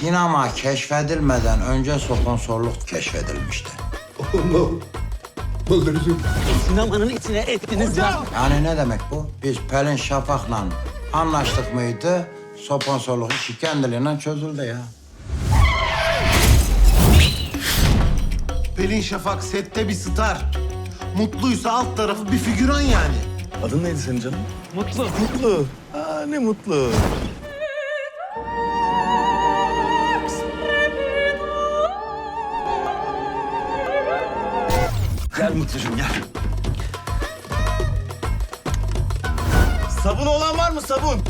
Sinema keşfedilmeden önce sponsorluk keşfedilmişti. Sinemanın içine ettiniz ya. Yani ne demek bu? Biz Pelin Şafak'la anlaştık mıydı? Sponsorluk işi kendiliğinden çözüldü ya. Pelin Şafak sette bir star. Mutluysa alt tarafı bir figüran yani. Adın neydi senin canım? Mutlu. Mutlu. Aa ne mutlu. Gel Mutlucuğum gel. Sabun olan var mı sabun?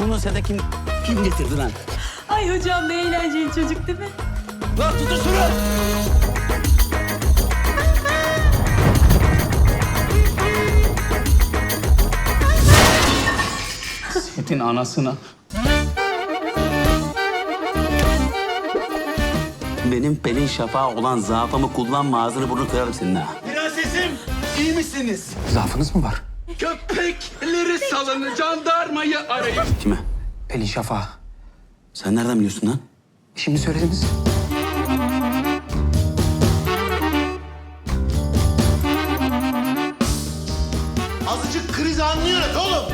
Bunu sete kim, kim getirdi lan? Ay hocam ne eğlenceli çocuk değil mi? Lan tutun şunu! Setin anasına. Benim Pelin Şafağı olan zaafımı kullanma ağzını burnunu kırarım senin ha. Prensesim iyi misiniz? Zaafınız mı var? Köpekleri salın, jandarmayı arayın. Kime? Pelin Şafağı. Sen nereden biliyorsun lan? Şimdi söylediniz. Azıcık kriz yönet oğlum.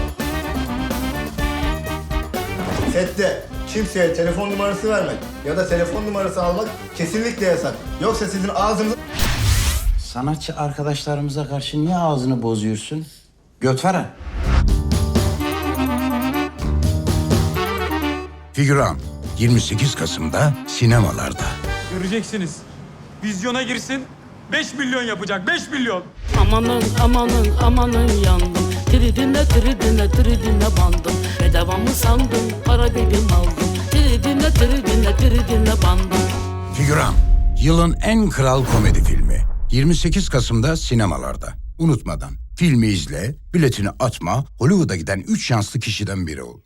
Sette kimseye telefon numarası vermek ya da telefon numarası almak kesinlikle yasak. Yoksa sizin ağzınızı Sanatçı arkadaşlarımıza karşı niye ağzını bozuyorsun? Götveren. Figüran 28 Kasım'da sinemalarda. Göreceksiniz. Vizyona girsin, 5 milyon yapacak, 5 milyon. Amanın amanın amanın yandım Tridine tridine tridine bandım Bedavamı sandım para birim aldım Tridine tridine tridine bandım Figüran yılın en kral komedi filmi. 28 Kasım'da sinemalarda. Unutmadan filmi izle, biletini atma, Hollywood'a giden 3 şanslı kişiden biri ol.